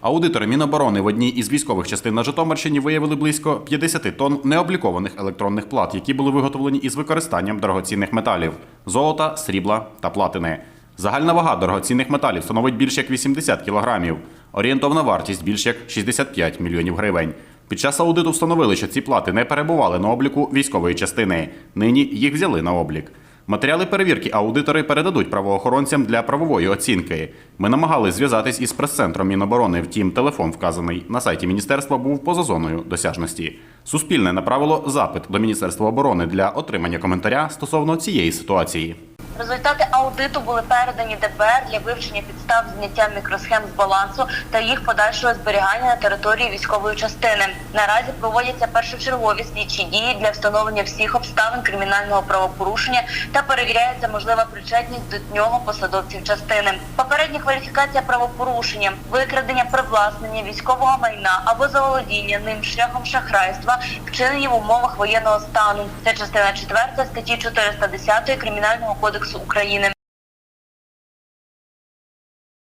Аудитори Міноборони в одній із військових частин на Житомирщині виявили близько 50 тонн необлікованих електронних плат, які були виготовлені із використанням дорогоцінних металів золота, срібла та платини. Загальна вага дорогоцінних металів становить більш як 80 кілограмів. Орієнтовна вартість більш як 65 мільйонів гривень. Під час аудиту встановили, що ці плати не перебували на обліку військової частини. Нині їх взяли на облік. Матеріали перевірки аудитори передадуть правоохоронцям для правової оцінки. Ми намагались зв'язатись із прес-центром Міноборони, втім, телефон, вказаний на сайті міністерства, був поза зоною досяжності. Суспільне направило запит до Міністерства оборони для отримання коментаря стосовно цієї ситуації. Результати аудиту були передані ДБР для вивчення підстав зняття мікросхем з балансу та їх подальшого зберігання на території військової частини. Наразі проводяться першочергові слідчі дії для встановлення всіх обставин кримінального правопорушення та перевіряється можлива причетність до нього посадовців частини. Попередня кваліфікація правопорушення, викрадення привласнення військового майна або заволодіння ним шляхом шахрайства, вчинені в умовах воєнного стану. Це частина 4 статті 410 Кримінального кодексу України.